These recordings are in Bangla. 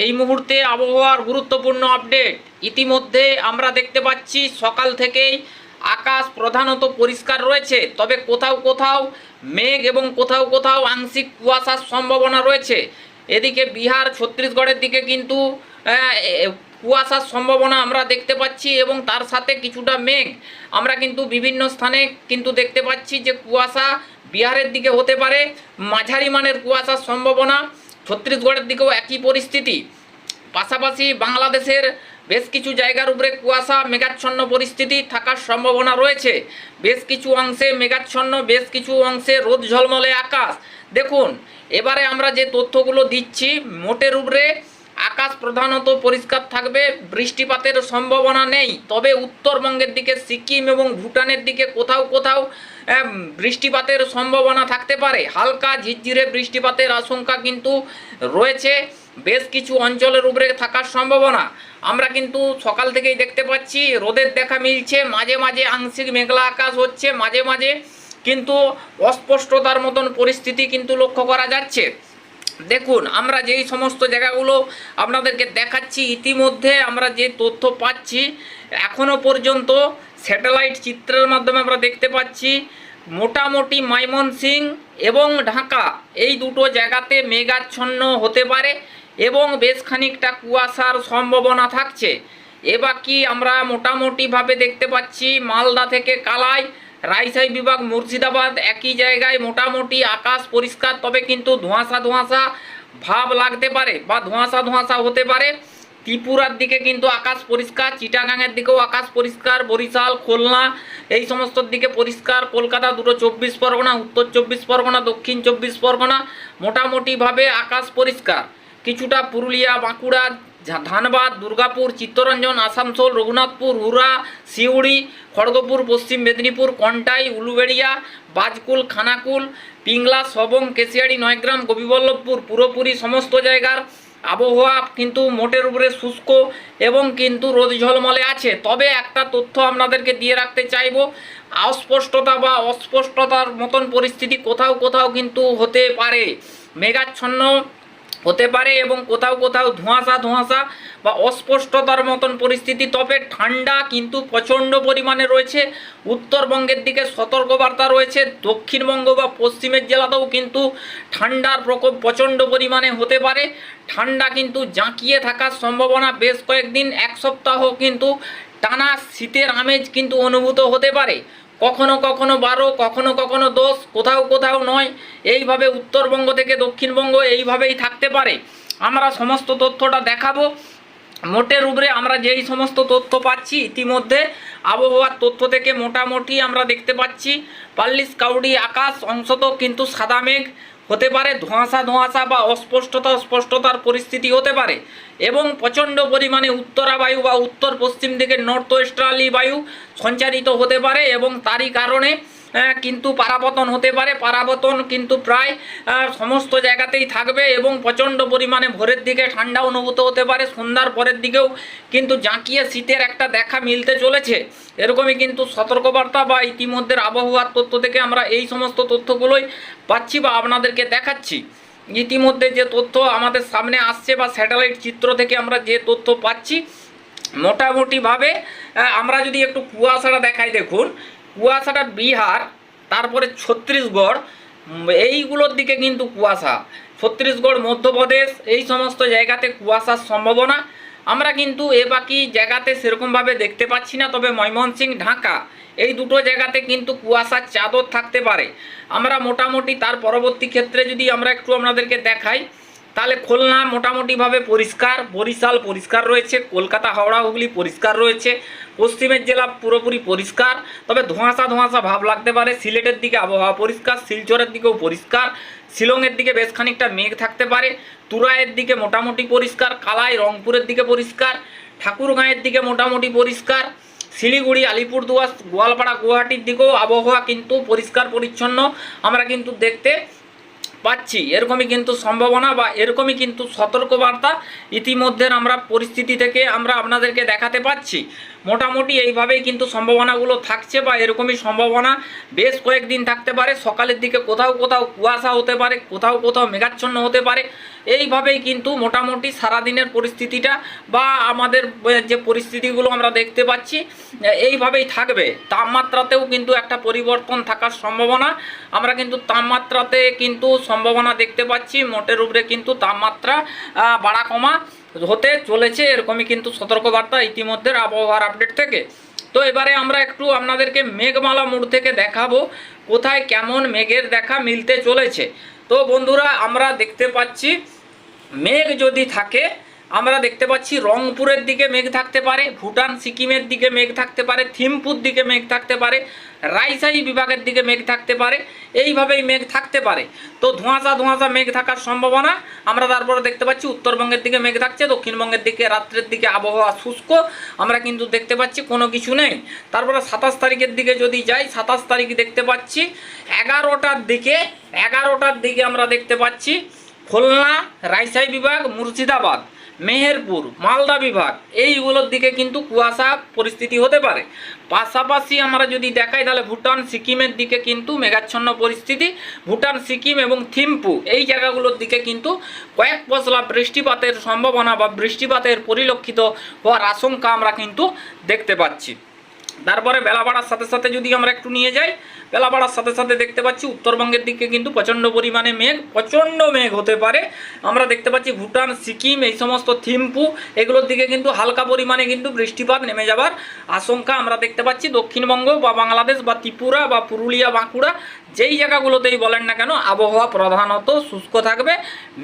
এই মুহূর্তে আবহাওয়ার গুরুত্বপূর্ণ আপডেট। ইতিমধ্যে আমরা দেখতে পাচ্ছি সকাল থেকেই আকাশ প্রধানত পরিষ্কার রয়েছে, তবে কোথাও কোথাও মেঘ এবং কোথাও কোথাও আংশিক কুয়াশার সম্ভাবনা রয়েছে। এদিকে বিহার, ছত্তিশগড়ের দিকে কিন্তু কুয়াশার সম্ভাবনা আমরা দেখতে পাচ্ছি এবং তার সাথে কিছুটা মেঘ। আমরা কিন্তু বিভিন্ন স্থানে কিন্তু দেখতে পাচ্ছি যে কুয়াশা বিহারের দিকে হতে পারে। মাঝারি মানের কুয়াশার সম্ভাবনা ছত্তিশগড়ের দিকেও একই পরিস্থিতি। পাশাপাশি বাংলাদেশের বেশ কিছু জায়গার উপরে কুয়াশা, মেঘাচ্ছন্ন পরিস্থিতি থাকার সম্ভাবনা রয়েছে। বেশ কিছু অংশে মেঘাচ্ছন্ন, বেশ কিছু অংশে রোদ ঝলমলে আকাশ। দেখুন, এবারে আমরা যে তথ্যগুলো দিচ্ছি, মোটের উপরে আকাশ প্রধানত পরিষ্কার থাকবে, বৃষ্টিপাতের সম্ভাবনা নেই। তবে উত্তরবঙ্গের দিকে, সিকিম এবং ভুটানের দিকে কোথাও কোথাও বৃষ্টিপাতের সম্ভাবনা থাকতে পারে। হালকা ঝিরঝিরে বৃষ্টিপাতের আশঙ্কা কিন্তু রয়েছে। বেশ কিছু অঞ্চলের উপরে থাকার সম্ভাবনা। আমরা কিন্তু সকাল থেকেই দেখতে পাচ্ছি, রোদের দেখা মিলছে, মাঝে মাঝে আংশিক মেঘলা আকাশ হচ্ছে, মাঝে মাঝে কিন্তু অস্পষ্টতার মতন পরিস্থিতি কিন্তু লক্ষ্য করা যাচ্ছে। দেখুন, আমরা যেই সমস্ত জায়গাগুলো আপনাদেরকে দেখাচ্ছি, ইতিমধ্যে আমরা যে তথ্য পাচ্ছি, এখনও পর্যন্ত স্যাটেলাইট চিত্রের মাধ্যমে আমরা দেখতে পাচ্ছি, মোটামুটি ময়মনসিং এবং ঢাকা, এই দুটো জায়গাতে মেঘাচ্ছন্ন হতে পারে এবং বেশ খানিকটা কুয়াশার সম্ভাবনা থাকছে। এবার কি আমরা মোটামুটিভাবে দেখতে পাচ্ছি, মালদা থেকে কালাই রাইসাই বিভাগ মুর্শিদাবাদ একই জায়গায় মোটামুটি আকাশ পরিষ্কার, তবে কিন্তু ধোঁয়াশা ধোঁয়াশা ভাব লাগতে পারে বা ধোঁয়াশা ধোঁয়াশা হতে পারে। ত্রিপুরার দিকে কিন্তু আকাশ পরিষ্কার চিটাগাংয়ের দিকেও আকাশ পরিষ্কার, বরিশাল, খুলনা, এই সমস্ত দিকে পরিষ্কার। কলকাতা দুটো চব্বিশ পরগনা, উত্তর চব্বিশ পরগনা, দক্ষিণ চব্বিশ পরগনা, মোটামুটিভাবে আকাশ পরিষ্কার। কিছুটা পুরুলিয়া, বাঁকুড়া ধানবাদ দুর্গাপুর, চিত্তরঞ্জন, আসানসোল, রঘুনাথপুর হুরা সিউড়ি, খড়গপুর, পশ্চিম মেদিনীপুর, কন্টাই, উলুবেড়িয়া, বাজকুল, খানাকুল, পিংলা, সবং, কেশিয়াড়ি, নয়গ্রাম গোপীবল্লভপুর পুরোপুরি সমস্ত জায়গার আবহাওয়া কিন্তু মোটের উপরে শুষ্ক এবং কিন্তু রোদ ঝলমলে আছে। তবে একটা তথ্য আপনাদেরকে দিয়ে রাখতে চাইব, অস্পষ্টতা বা অস্পষ্টতার মতন পরিস্থিতি কোথাও কোথাও কিন্তু হতে পারে। মেঘাচ্ছন্ন হতে পারে এবং কোথাও কোথাও ধোঁয়াশা ধোঁয়াশা বা অস্পষ্টতার মতন পরিস্থিতি, তবে ঠান্ডা কিন্তু প্রচণ্ড পরিমাণে রয়েছে। উত্তরবঙ্গের দিকে সতর্কবার্তা রয়েছে, দক্ষিণবঙ্গ বা পশ্চিমের জেলাতেও কিন্তু ঠান্ডার প্রকোপ প্রচণ্ড পরিমাণে হতে পারে। ঠান্ডা কিন্তু জাঁকিয়ে থাকার সম্ভাবনা বেশ কয়েকদিন, এক সপ্তাহ কিন্তু টানা শীতের আমেজ কিন্তু অনুভূত হতে পারে। কখনো কখনো বারো, কখনো কখনো দোষ কোথাও কোথাও নয়। এইভাবে উত্তরবঙ্গ থেকে দক্ষিণবঙ্গ এইভাবেই থাকতে পারে। আমরা সমস্ত তথ্যটা দেখাবো। মোটের উপরে আমরা যেই সমস্ত তথ্য পাচ্ছি, ইতিমধ্যে আবহাওয়ার তথ্য থেকে মোটামুটি আমরা দেখতে পাচ্ছি। পাল্লিশ কাউডি, আকাশ অংশত কিন্তু সাদা মেঘ। হতে পারে ধোঁয়াশা ধোঁয়াশা বা অস্পষ্টতা অস্পষ্টতার পরিস্থিতি হতে পারে এবং প্রচণ্ড পরিমাণে উত্তরা বায়ু বা উত্তর পশ্চিম দিকে নর্থ ওয়েস্টার্লি বায়ু সঞ্চারিত হতে পারে এবং তারই কারণে কিন্তু পারাপতন হতে পারে। পারাপতন কিন্তু প্রায় সমস্ত জায়গাতেই থাকবে এবং প্রচণ্ড পরিমাণে ভোরের দিকে ঠান্ডা অনুভূত হতে পারে। সন্ধ্যার পরের দিকেও কিন্তু জাঁকিয়ে শীতের একটা দেখা মিলতে চলেছে। এরকমই কিন্তু সতর্কবার্তা বা ইতিমধ্যে আবহাওয়ার তথ্য থেকে আমরা এই সমস্ত তথ্যগুলোই পাচ্ছি বা আপনাদেরকে দেখাচ্ছি। ইতিমধ্যে যে তথ্য আমাদের সামনে আসছে বা স্যাটেলাইট চিত্র থেকে আমরা যে তথ্য পাচ্ছি, মোটামুটিভাবে আমরা যদি একটু কুয়াশাটা দেখাই দেখুন কুয়াশাটা বিহার, তারপরে ছত্তিশগড় এইগুলোর দিকে কিন্তু কুয়াশা। ছত্তিশগড়, মধ্যপ্রদেশ, এই সমস্ত জায়গাতে কুয়াশার সম্ভাবনা। আমরা কিন্তু এ বাকি জায়গাতে সেরকমভাবে দেখতে পাচ্ছি না, তবে ময়মনসিং, ঢাকা, এই দুটো জায়গাতে কিন্তু কুয়াশার চাদর থাকতে পারে। আমরা মোটামুটি তার পরবর্তী ক্ষেত্রে যদি আমরা একটু আপনাদেরকে দেখাই তাহলে খুলনা মোটামুটিভাবে পরিষ্কার, বরিশাল পরিষ্কার রয়েছে, কলকাতা, হাওড়া, হুগলি পরিষ্কার রয়েছে, পশ্চিমের জেলা পুরোপুরি পরিষ্কার, তবে ধোঁয়াশা ধোঁয়াশা ভাব লাগতে পারে, সিলেটের দিকে আবহাওয়া পরিষ্কার, শিলচরের দিকেও পরিষ্কার, শিলংয়ের দিকে বেশ খানিকটা মেঘ থাকতে পারে, তুরায়ের দিকে মোটামুটি পরিষ্কার, কালাই রংপুরের দিকে পরিষ্কার, ঠাকুরগাঁয়ের দিকে মোটামুটি পরিষ্কার, শিলিগুড়ি, আলিপুরদুয়ার, গোয়ালপাড়া, গুয়াহাটির দিকেও আবহাওয়া কিন্তু পরিষ্কার পরিচ্ছন্ন আমরা কিন্তু দেখতে পাচ্ছি। এরকমই কিন্তু সম্ভাবনা বা এরকমই কিন্তু সতর্কবার্তা ইতিমধ্যে আমরা পরিস্থিতি থেকে আমরা আপনাদেরকে দেখাতে পাচ্ছি। মোটামুটি এইভাবেই কিন্তু সম্ভাবনাগুলো থাকছে বা এরকমই সম্ভাবনা বেশ কয়েকদিন থাকতে পারে। সকালের দিকে কোথাও কোথাও কুয়াশা হতে পারে, কোথাও কোথাও মেঘাচ্ছন্ন হতে পারে। এইভাবেই কিন্তু মোটামুটি সারাদিনের পরিস্থিতিটা বা আমাদের যে পরিস্থিতিগুলো আমরা দেখতে পাচ্ছি, এইভাবেই থাকবে। তাপমাত্রাতেও কিন্তু একটা পরিবর্তন থাকার সম্ভাবনা। আমরা কিন্তু তাপমাত্রাতে কিন্তু সম্ভাবনা দেখতে পাচ্ছি। মোটের উপরে কিন্তু তাপমাত্রা বাড়া কমা। হতে চলেছে, এরকমই কিন্তু সতর্কবার্তা ইতিমধ্যে আবহাওয়ার আপডেট থেকে। তো এবারে আমরা একটু আপনাদেরকে মেঘমালা মোড় থেকে দেখাবো, কোথায় কেমন মেঘের দেখা মিলতে চলেছে। তো বন্ধুরা, আমরা দেখতে পাচ্ছি, মেঘ যদি থাকে আমরা দেখতে পাচ্ছি রংপুরের দিকে মেঘ থাকতে পারে, ভুটান, সিকিমের দিকে মেঘ থাকতে পারে, থিমপুর দিকে মেঘ থাকতে পারে, রাইসাই বিভাগের দিকে মেঘ থাকতে পারে, এইভাবেই মেঘ থাকতে পারে। তো ধোঁয়াশা ধোঁয়াশা মেঘ থাকার সম্ভাবনা, আমরা তারপরে দেখতে পাচ্ছি উত্তরবঙ্গের দিকে মেঘ থাকছে, দক্ষিণবঙ্গের দিকে রাত্রের দিকে আবহাওয়া শুষ্ক, আমরা কিন্তু দেখতে পাচ্ছি কোনো কিছু নেই। তারপরে সাতাশ তারিখের দিকে যদি যাই, সাতাশ তারিখ দেখতে পাচ্ছি এগারোটার দিকে এগারোটার দিকে আমরা দেখতে পাচ্ছি খুলনা, রাইসাই বিভাগ, মুর্শিদাবাদ। মেহেরপুর, মালদা বিভাগ, এইগুলোর দিকে কিন্তু কুয়াশা পরিস্থিতি হতে পারে। পাশাপাশি আমরা যদি দেখাই, তাহলে ভুটান, সিকিমের দিকে কিন্তু মেঘাচ্ছন্ন পরিস্থিতি। ভুটান, সিকিম এবং থিম্পু, এই জায়গাগুলোর দিকে কিন্তু কয়েক পশলা বৃষ্টিপাতের সম্ভাবনা বা বৃষ্টিপাতের পরিলক্ষিত হওয়ার আশঙ্কা আমরা কিন্তু দেখতে পাচ্ছি। তারপরে বেলা বাড়ার সাথে সাথে যদি আমরা একটু নিয়ে যাই বেলা বাড়ার সাথে সাথে দেখতে পাচ্ছি উত্তরবঙ্গের দিকে কিন্তু প্রচণ্ড পরিমাণে মেঘ, প্রচণ্ড মেঘ হতে পারে। আমরা দেখতে পাচ্ছি ভুটান, সিকিম, এই সমস্ত থিম্পু, এগুলোর দিকে কিন্তু হালকা পরিমাণে কিন্তু বৃষ্টিপাত নেমে যাবার আশঙ্কা আমরা দেখতে পাচ্ছি। দক্ষিণবঙ্গ বা বাংলাদেশ বা ত্রিপুরা বা পুরুলিয়া, বাঁকুড়া, যেই জায়গাগুলোতেই বলেন না কেন, আবহাওয়া প্রধানত শুষ্ক থাকবে।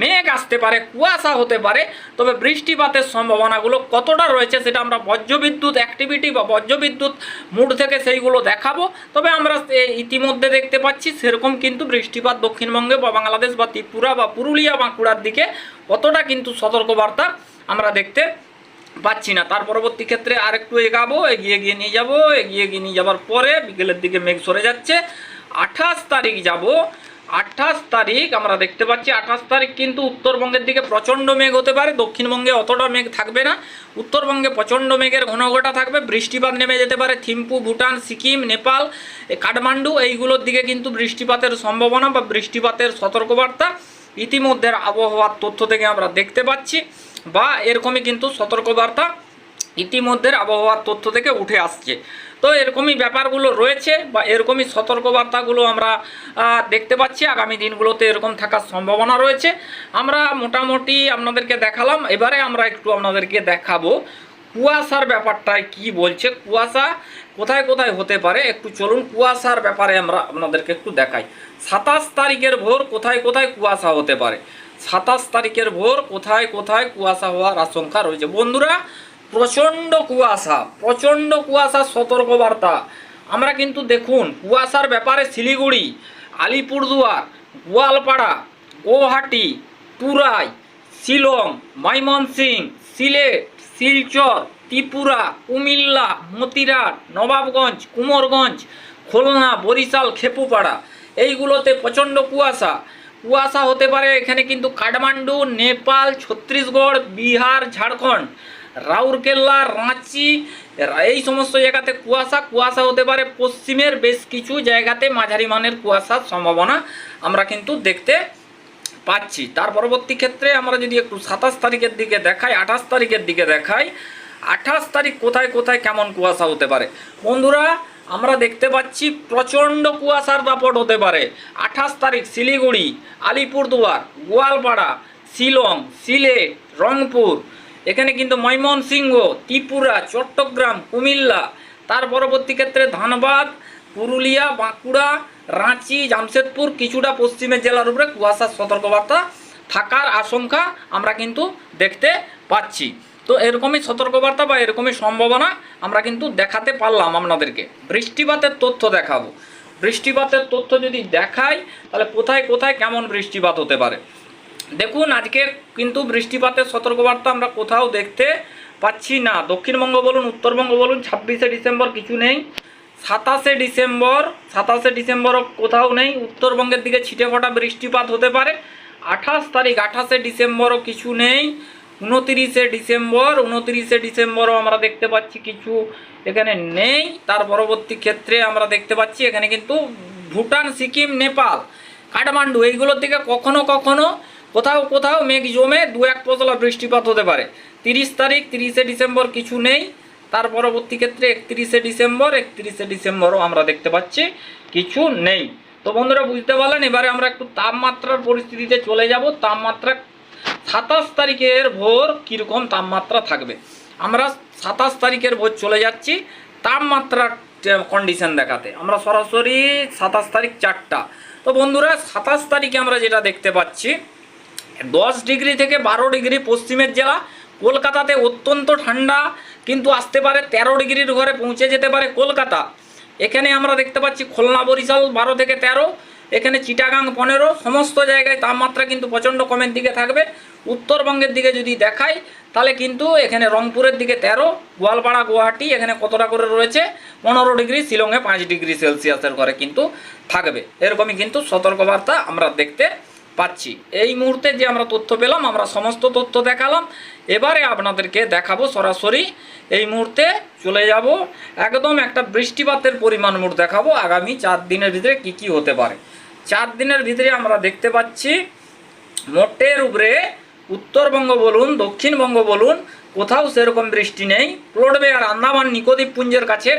মেঘ আসতে পারে, কুয়াশা হতে পারে, তবে বৃষ্টিপাতের সম্ভাবনাগুলো কতটা রয়েছে সেটা আমরা বজ্রবিদ্যুৎ অ্যাক্টিভিটি বা বজ্রবিদ্যুৎ মুড থেকে সেইগুলো দেখাবো। তবে আমরা ইতিমধ্যে দেখতে পাচ্ছি সেরকম কিন্তু বৃষ্টিপাত দক্ষিণবঙ্গে বা বাংলাদেশ বা ত্রিপুরা বা পুরুলিয়া বাঁকুড়ার দিকে অতটা কিন্তু সতর্কবার্তা আমরা দেখতে পাচ্ছি না। তার পরবর্তী ক্ষেত্রে আরেকটু এগাবো, এগিয়ে গিয়ে নিয়ে যাব, এগিয়ে গিয়ে নিয়ে যাওয়ার পরে বিকেলের দিকে মেঘ সরে যাচ্ছে। আঠাশ তারিখ যাব। আঠাশ তারিখ, আমরা দেখতে পাচ্ছি আঠাশ তারিখ কিন্তু উত্তরবঙ্গের দিকে প্রচণ্ড মেঘ হতে পারে, দক্ষিণবঙ্গে অতটা মেঘ থাকবে না। উত্তরবঙ্গে প্রচণ্ড মেঘের ঘনঘটা থাকবে, বৃষ্টিপাত নেমে যেতে পারে থিম্পু, ভুটান, সিকিম, নেপাল, কাঠমান্ডু, এইগুলোর দিকে কিন্তু বৃষ্টিপাতের সম্ভাবনা বা বৃষ্টিপাতের সতর্কবার্তা ইতিমধ্যে আবহাওয়ার তথ্য থেকে আমরা দেখতে পাচ্ছি। বা এরকমই কিন্তু সতর্কবার্তা ইতিমধ্যে আবহাওয়ার তথ্য থেকে উঠে আসছে। তো এরকমই ব্যাপারগুলো রয়েছে বা এরকমই সতর্কবার্তাগুলো আমরা দেখতে পাচ্ছি। আগামী দিনগুলোতে এরকম থাকার সম্ভাবনা রয়েছে। আমরা মোটামুটি আপনাদেরকে দেখালাম। এবারে আমরা একটু আপনাদেরকে দেখাবো কুয়াশার ব্যাপারটায় কি বলছে। কুয়াশা কোথায় কোথায় হতে পারে? একটু চলুন কুয়াশার ব্যাপারে আমরা আপনাদেরকে একটু দেখাই। সাতাশ তারিখের ভোর কোথায় কোথায় কুয়াশা হতে পারে? সাতাশ তারিখের ভোর কোথায় কোথায় কুয়াশা হওয়ার আশঙ্কা রয়েছে। বন্ধুরা প্রচণ্ড কুয়াশা, প্রচণ্ড কুয়াশার সতর্কবার্তা। আমরা কিন্তু দেখুন, কুয়াশার ব্যাপারে শিলিগুড়ি, আলিপুরদুয়ার, গোয়ালপাড়া গুয়াহাটি টুরাই শিলং, ময়মনসিং, সিলেট, শিলচর, ত্রিপুরা, কুমিল্লা, মতিরাট, নবাবগঞ্জ, কুমোরগঞ্জ, খুলনা, বরিশাল, খেপুপাড়া। এইগুলোতে প্রচণ্ড কুয়াশা। কুয়াশা হতে পারে এখানে কিন্তু কাঠমান্ডু, নেপাল, ছত্তিশগড়, বিহার, ঝাড়খণ্ড। রাউরকেল্লা রাঁচি, এই সমস্ত জায়গাতে কুয়াশা কুয়াশা হতে পারে পশ্চিমের বেশ কিছু জায়গাতে মাঝারি মানের কুয়াশার সম্ভাবনা আমরা কিন্তু দেখতে পাচ্ছি। তার পরবর্তী ক্ষেত্রে আমরা যদি একটু সাতাশ তারিখের দিকে দেখাই, আঠাশ তারিখের দিকে দেখাই, আঠাশ তারিখ কোথায় কোথায় কেমন কুয়াশা হতে পারে? বন্ধুরা, আমরা দেখতে পাচ্ছি প্রচণ্ড কুয়াশার দাপট হতে পারে। আঠাশ তারিখ শিলিগুড়ি, আলিপুরদুয়ার, গোয়ালপাড়া, শিলং, সিলেট, রংপুর এখানে কিন্তু ময়মনসিংহ, ত্রিপুরা, চট্টগ্রাম, কুমিল্লা, তার পরবর্তী ক্ষেত্রে ধানবাদ, পুরুলিয়া, বাঁকুড়া, রাঁচি, জামশেদপুর, কিছুটা পশ্চিমের জেলার উপরে কুয়াশার সতর্কবার্তা থাকার আশঙ্কা আমরা কিন্তু দেখতে পাচ্ছি। তো এরকমই সতর্কবার্তা বা এরকমই সম্ভাবনা আমরা কিন্তু দেখাতে পারলাম আপনাদেরকে। বৃষ্টিপাতের তথ্য দেখাবো। বৃষ্টিপাতের তথ্য যদি দেখাই, তাহলে কোথায় কোথায় কেমন বৃষ্টিপাত হতে পারে? দেখুন, আজকে কিন্তু বৃষ্টিপাতের সতর্কবার্তা আমরা কোথাও দেখতে পাচ্ছি না। দক্ষিণবঙ্গ বলুন, উত্তরবঙ্গ বলুন, ছাব্বিশে ডিসেম্বর কিছু নেই। সাতাশে ডিসেম্বর, সাতাশে ডিসেম্বরও কোথাও নেই। উত্তরবঙ্গের দিকে ছিটে ফোটা বৃষ্টিপাত হতে পারে। আঠাশ তারিখ, আঠাশে ডিসেম্বরও কিছু নেই। উনতিরিশে ডিসেম্বর, উনতিরিশে ডিসেম্বরও আমরা দেখতে পাচ্ছি কিছু এখানে নেই। তার পরবর্তী ক্ষেত্রে আমরা দেখতে পাচ্ছি এখানে কিন্তু ভুটান, সিকিম, নেপাল, কাঠমান্ডু, এইগুলোর দিকে কখনো কখনো কোথাও কোথাও মেঘ জমে দু এক পশলা বৃষ্টিপাত হতে পারে। তিরিশ তারিখ, তিরিশে ডিসেম্বর কিছু নেই। তার পরবর্তী ক্ষেত্রে একত্রিশে ডিসেম্বর, একত্রিশে ডিসেম্বরও আমরা দেখতে পাচ্ছি, কিছু নেই। তো বন্ধুরা, বুঝতে পারলেন? এবারে আমরা একটু তাপমাত্রার পরিস্থিতিতে চলে যাব। তাপমাত্রা সাতাশ তারিখের ভোর কীরকম তাপমাত্রা থাকবে? আমরা সাতাশ তারিখের ভোর চলে যাচ্ছি তাপমাত্রার কন্ডিশন দেখাতে। আমরা সরাসরি সাতাশ তারিখ চারটা। তো বন্ধুরা, সাতাশ তারিখে আমরা যেটা দেখতে পাচ্ছি দশ ডিগ্রি থেকে বারো ডিগ্রি পশ্চিমের জেলা। কলকাতাতে অত্যন্ত ঠান্ডা, কিন্তু আসতে পারে তেরো ডিগ্রির ঘরে পৌঁছে যেতে পারে কলকাতা। এখানে আমরা দেখতে পাচ্ছি খুলনা, বরিশাল বারো থেকে তেরো, এখানে চিটাগাং পনেরো, সমস্ত জায়গায় তাপমাত্রা কিন্তু প্রচণ্ড কমের দিকে থাকবে। উত্তরবঙ্গের দিকে যদি দেখাই, তাহলে কিন্তু এখানে রংপুরের দিকে তেরো, গোয়ালপাড়া, গুয়াহাটি এখানে কতটা করে রয়েছে? পনেরো ডিগ্রি, শিলংয়ে পাঁচ ডিগ্রি সেলসিয়াসের ঘরে কিন্তু থাকবে। এরকমই কিন্তু সতর্কবার্তা আমরা দেখতে পাচ্ছি। এই মুহূর্তে যে আমরা তথ্য পেলাম, আমরা সমস্ত তথ্য দেখালাম। এবারে আপনাদেরকে দেখাবো সরাসরি। এই মুহূর্তে চলে যাব। একদম একটা বৃষ্টিপাতের পরিমাণ মুঠ দেখাবো। আগামী চার দিনের ভিতরে কি কি হতে পারে। চার দিনের ভিতরে আমরা দেখতে পাচ্ছি, মোটের উপরে উত্তরবঙ্গ বলুন, দক্ষিণবঙ্গ বলুন, কোথাও সেরকম বৃষ্টি নেই। পড়বে আর আন্দামান নিকোদ্বীপ পুঞ্জের কাছে।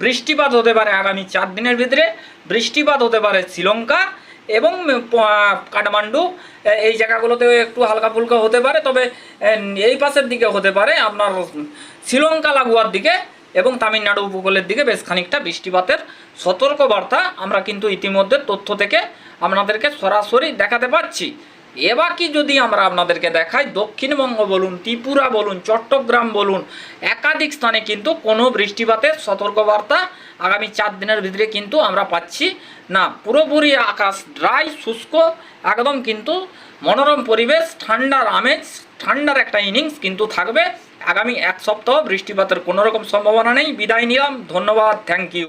বৃষ্টিপাত হতে পারে আগামী চার দিনের ভিতরে। বৃষ্টিপাত হতে পারে শ্রীলঙ্কা। এবং কাঠমান্ডু এই জায়গাগুলোতেও একটু হালকা ফুলকা হতে পারে, তবে এই পাশের দিকে হতে পারে, আপনার শ্রীলঙ্কা লাগোয়ার দিকে এবং তামিলনাড়ু উপকূলের দিকে বেশ খানিকটা বৃষ্টিপাতের সতর্কবার্তা আমরা কিন্তু ইতিমধ্যে তথ্য থেকে আপনাদেরকে সরাসরি দেখাতে পাচ্ছি এবার কি যদি আমরা আপনাদেরকে দেখাই দক্ষিণবঙ্গ বলুন, ত্রিপুরা বলুন, চট্টগ্রাম বলুন, একাধিক স্থানে কিন্তু কোনো বৃষ্টিপাতের সতর্কবার্তা আগামী চার দিনের ভিতরে কিন্তু আমরা পাচ্ছি না। পুরোপুরি আকাশ ড্রাই শুষ্ক, একদম কিন্তু মনোরম পরিবেশ, ঠান্ডার আমেজ, ঠান্ডার একটা ইনিংস কিন্তু থাকবে। আগামী এক সপ্তাহ বৃষ্টিপাতের কোনো রকম সম্ভাবনা নেই। বিদায় নিলাম। ধন্যবাদ। Thank you